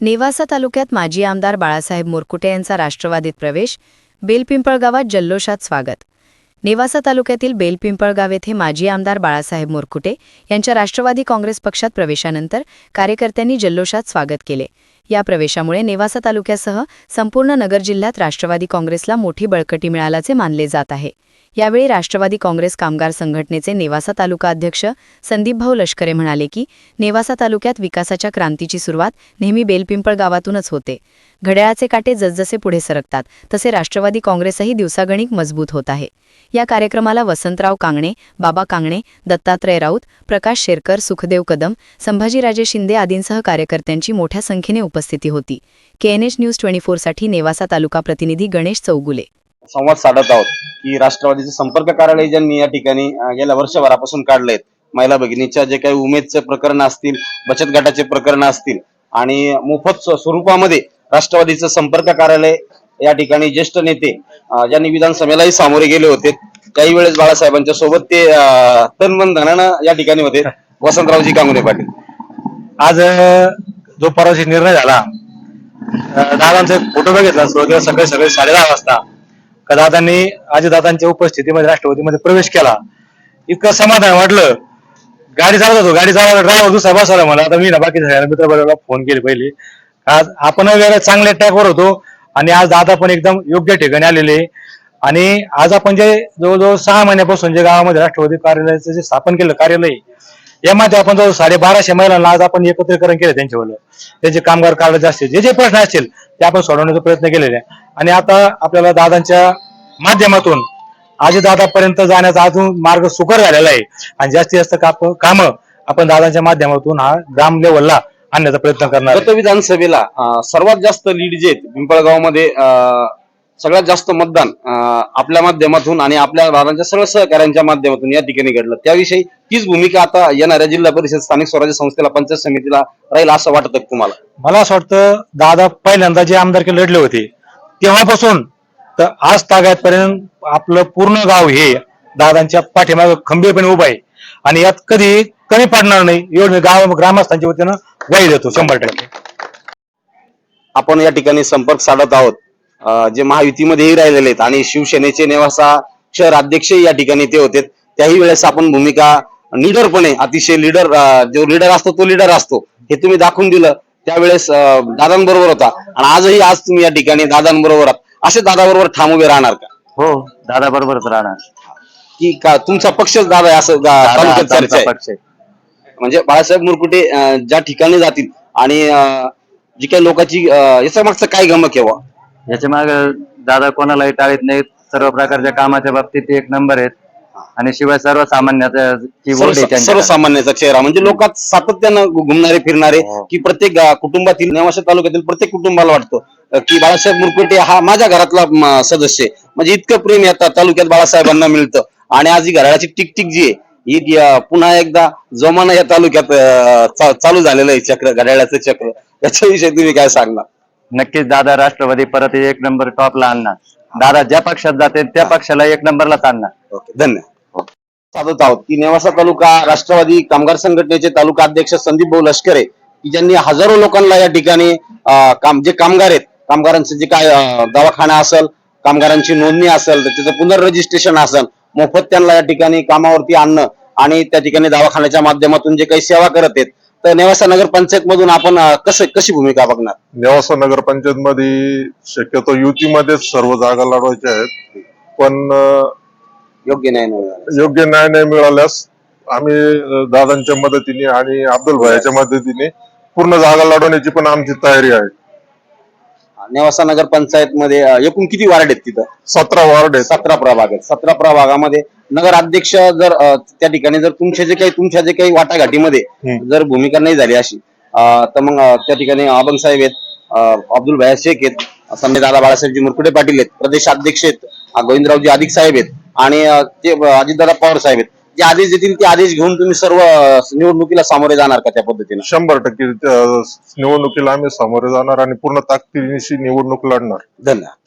नेवासा तालुक्यात माजी आमदार बाळासाहेब मोरकुटे यांचा राष्ट्रवादीत प्रवेश बेलपिंपळगावात जल्लोषात स्वागत. नेवासा तालुक्यातील बेलपिंपळगाव येथे माजी आमदार बाळासाहेब मोरकुटे यांच्या राष्ट्रवादी काँग्रेस पक्षात प्रवेशानंतर कार्यकर्त्यांनी जल्लोषात स्वागत केले. या प्रवेशामुळे नेवासा तालुक्यासह संपूर्ण नगर जिल्ह्यात राष्ट्रवादी काँग्रेसला मोठी बळकटी मिळाल्याचे मानले जात आहे. यावेळी राष्ट्रवादी काँग्रेस कामगार संघटनेचे नेवासा तालुका अध्यक्ष संदीपभाऊ लष्करे म्हणाले की नेवासा तालुक्यात विकासाच्या क्रांतीची सुरुवात नेहमी बेलपिंपळ गावातूनच होते. घड्याळाचे काटे जसजसे पुढे सरकतात तसे राष्ट्रवादी काँग्रेसही दिवसागणिक मजबूत होत आहे. या कार्यक्रमाला वसंतराव कांगणे बाबा कांगणे दत्तात्रय राऊत प्रकाश शेरकर सुखदेव कदम संभाजीराजे शिंदे आदींसह कार्यकर्त्यांची मोठ्या संख्येने उपस्थिती होती. केएनएच न्यूज ट्वेंटी फोरसाठी नेवासा तालुका प्रतिनिधी गणेश चौगुले. संवाद साधत आहोत की राष्ट्रवादीचे संपर्क कार्यालय ज्यांनी या ठिकाणी गेल्या वर्षभरापासून काढलेत महिला भगिनीच्या जे काही उमेदचे प्रकरण असतील बचत गटाचे प्रकरण असतील आणि मोफत स्वरूपामध्ये राष्ट्रवादीचं संपर्क कार्यालय या ठिकाणी ज्येष्ठ नेते ज्यांनी विधानसभेलाही सामोरे गेले होते काही वेळेस बाळासाहेबांच्या सोबत ते तनमन धनानं या ठिकाणी होते वसंतरावजी कांगुरे पाटील. आज जो परवाची निर्णय झाला दादांचा फोटो बघितला सुरुवातीला सकाळी सकाळी साडे दहा वाजता का दादांनी आजीदादांच्या उपस्थितीमध्ये राष्ट्रवादीमध्ये प्रवेश केला. इतकं समाधान वाटलं. गाडी चालवत होतो. गाडी चालवत ड्रायव्हर दुसरा बसवला मला. आता मी ना बाकी सगळ्या मित्र फोन केले पहिले. आज आपण वगैरे चांगल्या ट्रॅकवर होतो. आणि आज दादा पण एकदम योग्य ठिकाणी आलेले. आणि आज आपण जे जवळजवळ सहा महिन्यापासून जे गावामध्ये राष्ट्रवादी कार्यालयाचं जे स्थापन केलं कार्यालय यामध्ये आपण जवळ साडेबाराशे महिलांना आज आपण एकत्रीकरण केलं त्यांच्यावर. त्यांचे कामगार कार्ड असतील जे जे प्रश्न असतील ते आपण सोडवण्याचा प्रयत्न केलेला आहे. आणि आता आपल्याला दादांच्या माध्यमातून आज दादापर्यंत जाण्याचा अजून मार्ग सुकर झालेला आहे. आणि जास्तीत जास्त काप कामं आपण दादांच्या माध्यमातून हा ग्राम लेवलला आणण्याचा प्रयत्न करणार गत विधानसभेला सर्वात जास्त लीड जे आहेत पिंपळगावमध्ये सगळ्यात जास्त मतदान आपल्या माध्यमातून आणि आपल्या दादांच्या सर्व सहकाऱ्यांच्या माध्यमातून या ठिकाणी घडलं. त्याविषयी तीच भूमिका आता येणाऱ्या जिल्हा परिषद स्थानिक स्वराज्य संस्थेला पंचायत समितीला राहील असं वाटतं तुम्हाला? मला असं वाटतं दादा पहिल्यांदा जे आमदारकी लढले होते तेव्हापासून तर आज तागायतपर्यंत आपलं पूर्ण गाव हे दादांच्या पाठीमागे खंबीरपणे उभं आहे. आणि यात कधी कमी पडणार नाही एवढं गाव ग्रामस्थांच्या वतीनं ग्वाही देतो शंभर टक्के. आपण या ठिकाणी संपर्क साधत आहोत. जे महायुतीमध्येही राहिलेले आहेत आणि शिवसेनेचे नेवासा शहर अध्यक्षही या ठिकाणी ते होते. त्याही वेळेस आपण भूमिका लीडरपणे अतिशय लीडर जो लीडर असतो तो लीडर असतो हे तुम्ही दाखवून दिलं. त्यावेळेस दादांबरोबर होता. आणि आजही आज तुम्ही या ठिकाणी दादांबरोबर असे दादाबरोबर ठाम उभे राहणार का? हो दादा बरोबरच राहणार. की का तुमचा पक्षच दादा आहे असं गा- दादा तालुक्यात चर्चा आहे? आमचा पक्ष. म्हणजे बाळासाहेब मुरकुटे अं, ज्या ठिकाणी जातील आणि अं, जी काही लोकांची अं, याच्या मागचं काय गमक आहे बुवा? याच्या माग दादा कोणालाही टाळीत नाहीत. सर्व प्रकारच्या कामाच्या बाबतीत ते एक नंबर आहेत. आणि शिवाय सर्वसामान्याचा की वोट आहे सर्व- त्यांच्याकडे. सर्वसामान्याचा चेहरा. म्हणजे लोकात सातत्यानं घुमणारे फिरणारे हो. की प्रत्येक कुटुंबातील नेवासा तालुक्यातील प्रत्येक कुटुंबाला वाटतं अं, की बाळासाहेब मुरकुटे हा माझ्या घरातला म, सदस्य आहे. म्हणजे इतकं प्रेम या ता- तालुक्यात बाळासाहेबांना मिळतं. आणि आज ही घराची टिकटिक जी आहे ही अं, पुन्हा एकदा जोमानं या तालुक्यात अं, चा- चालू झालेलं आहे चक्र घड्याळाचं चक्र. याच्याविषयी तुम्ही काय सांगणार? नक्कीच दादा राष्ट्रवादी परत एक नंबर टॉपला आणणार. दादा ज्या पक्षात जाते त्या पक्षाला एक नंबरलाच आणणार. ओके धन्यवाद. साधत आहोत की नेवासा तालुका राष्ट्रवादी कामगार संघटनेचे तालुका अध्यक्ष संदीप भाऊ लष्करे की ज्यांनी हजारो लोकांना या ठिकाणी काम जे कामगार आहेत कामगारांचं जे काय दवाखाना असेल कामगारांची नोंदणी असेल तर त्याचं पुनर्रजिस्ट्रेशन असेल मोफत त्यांना या ठिकाणी कामावरती आणणं आणि त्या ठिकाणी दवाखान्याच्या माध्यमातून जे काही सेवा करत आहेत तर नेवासा नगर पंचायत मधून आपण कसं कशी भूमिका बघणार? नेवासा नगरपंचायत मध्ये शक्यतो युतीमध्येच सर्व जागा लढवायच्या आहेत. पण योग्य नाही मिळणार योग्य न्याय नाही मिळाल्यास आम्ही दादांच्या मदतीने आणि अब्दुल भाईच्या मदतीने पूर्ण जागा लढवण्याची पण आमची तयारी आहे. नेवासा नगर पंचायत मध्ये एकूण किती वार्ड आहेत तिथं? सतरा वार्ड आहेत. सतरा प्रभाग आहेत. सतरा प्रभागामध्ये नगर अध्यक्ष जर अ, त्या ठिकाणी जर तुमच्या जे काही तुमच्या जे काही वाटाघाटीमध्ये हम्म. जर भूमिका नाही झाली अशी अ, तर मग अ, त्या ठिकाणी अबंग साहेब आहेत अ, अब्दुल भया शेख आहेत संजय दादा बाळासाहेबजी मुरकुटे पाटील आहेत प्रदेश अध्यक्ष आहेत अ, गोविंदरावजी अधिक साहेब आहेत आणि अ, ते अ, अजितदादा पवार साहेब आहेत. जे आदेश देतील ते आदेश घेऊन तुम्ही सर्व निवडणुकीला सामोरे जाणार का त्या पद्धतीनं? शंभर टक्के अं, निवडणुकीला आम्ही सामोरे जाणार आणि पूर्ण ताकदीनिशी निवडणूक लढणार. धन्यवाद.